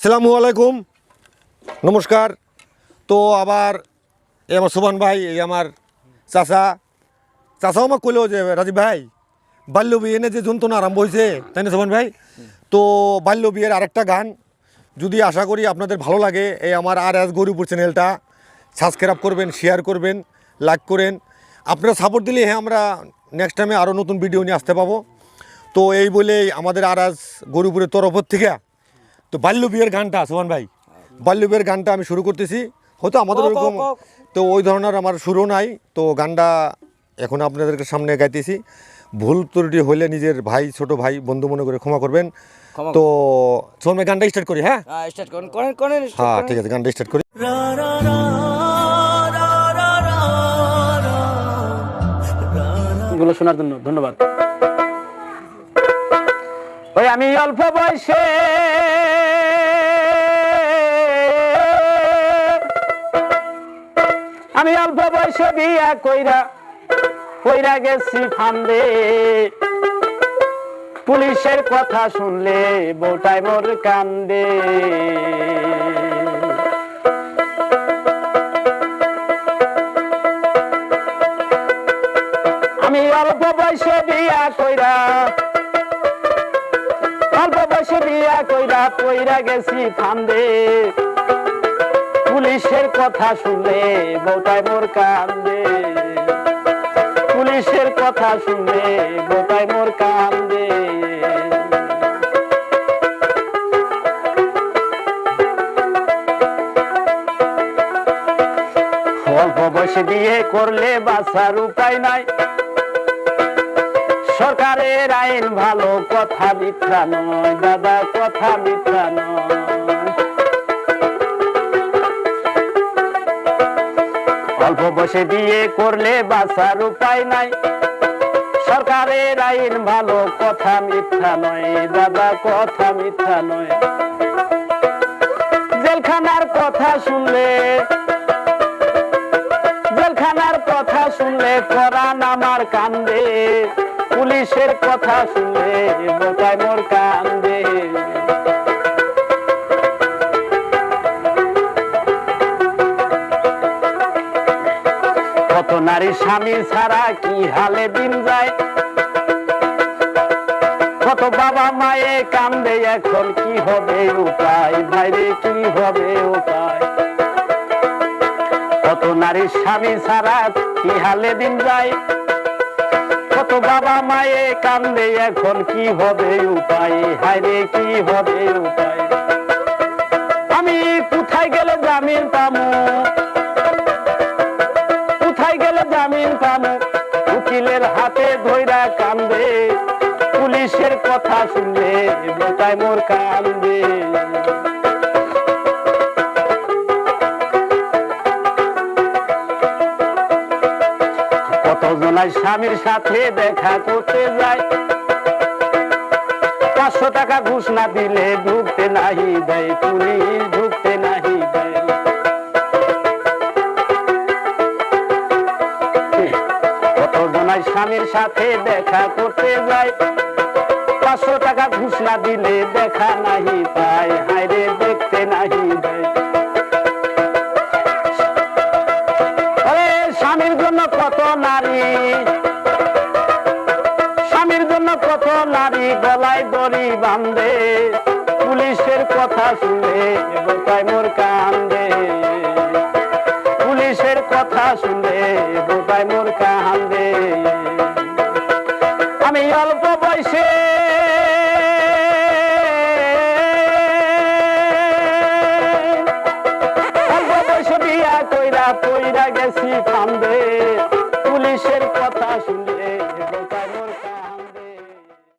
সালামু আলাইকুম। নমস্কার। তো আবার এই আমার সুবান ভাই, এই আমার চাচা। চাচাও আমাকে কইলো যে, রাজীব ভাই, বাল্য বিয়ে এনে যে যন্ত্রণা আরম্ভ হয়েছে তাই না সুবান ভাই? তো বাল্য বিয়ের আরেকটা গান, যদি আশা করি আপনাদের ভালো লাগে, এই আমার আর এস গরিপুর চ্যানেলটা, সাবস্ক্রাইব করবেন শেয়ার করবেন লাইক করেন। আপনারা সাপোর্ট দিলে হ্যাঁ আমরা নেক্সট টাইমে আরও নতুন ভিডিও নিয়ে আসতে পাবো। তো এই বলেই আমাদের আর এস গরিপুরের তরফের থেকে তো বাল্য বিয়ের গানটা সোহান ভাই। বাল্য বিয়ের গানটা আমি শুরু করতেছি। হয়তো আমাদের ওরকম তো ওই ধরনের আমার সুরও নাই। তো গানটা এখন আপনাদেরকে সামনে গাইতেছি। ভুল ত্রুটি হলে নিজের ভাই ছোট ভাই বন্ধু মনে করে ক্ষমা করবেন। তো সোহান ভাই গানটা স্টার্ট করি হ্যাঁ? হ্যাঁ স্টার্ট করেন করেন করেন হ্যাঁ ঠিক আছে গানটা স্টার্ট করি। গুলো শোনার জন্য ধন্যবাদ। আমি অল্প বয়সে আমি অল্প বয়সে বিয়া কইরা কইরা গেছি ফান্দে। পুলিশের কথা শুনলে বউটাই মোর কান্দে। আমি অল্প বয়সে বিয়া কইরা বয়সে বিয়া কইরা কইরা গেছি ফান্দে। পুলিশের কথা শুনলে বউটাই মোর কান্দে। পুলিশের কথা শুনলে বউটাই মোর কান্দে। অল্প বয়সে বিয়ে করলে বাসার উপায় নাই। সরকারের আইন ভালো, কথা মিথ্যা নয়, দাদা, কথা মিথ্যা নয়। অল্প বসে বিয়ে করলে বাঁচার উপায় নাই। সরকারের আইন ভালো, কথা মিথ্যা নয়, দাদা, কথা মিথ্যা নয়। জেলখানার কথা শুনলে, জেলখানার কথা শুনলে কোরআন আমার কান্দে। পুলিশের কথা শুনে বোকায় মোর কান্দে। কত নারী স্বামী ছাড়া কি হালে দিন যায়? কত বাবা মায়ে কান্দে, এখন কি হবে উপায়? বাইরে কি হবে উপায়? কত নারী স্বামী ছাড়া কি হালে দিন যায়? কত বাবা মায়ে কান্দে, এখন কি হবে উপায়? হায়রে, কি হবে উপায়? আমি কোথায় গেলে জামিন পামু কোথায় গেলে জামিন পামু উকিলের হাতে ধইরা কান্দে, পুলিশের কথা শুনলে বোটায় মোর কান্দে। জনায় স্বামীর সাথে দেখা করতে যায় পাঁচশো টাকা ঘুষ না দিলে ঢুকতে নাহি দেয় পুলিশ ঢুকতে নাহি দেয়। স্বামীর সাথে দেখা করতে যায় পাঁচশো টাকা ঘুষ না দিলে দেখা নাহি পায়। হায়রে গলায় বান্ধে পুলিশের কথা শুনে বোকায় মোর কান্দে। পুলিশের কথা শুনে বোকায় মোর কান্দে। আমি অল্প বয়সে অল্প বয়সে বিয়া কইরা কইরা গেছি কান্দে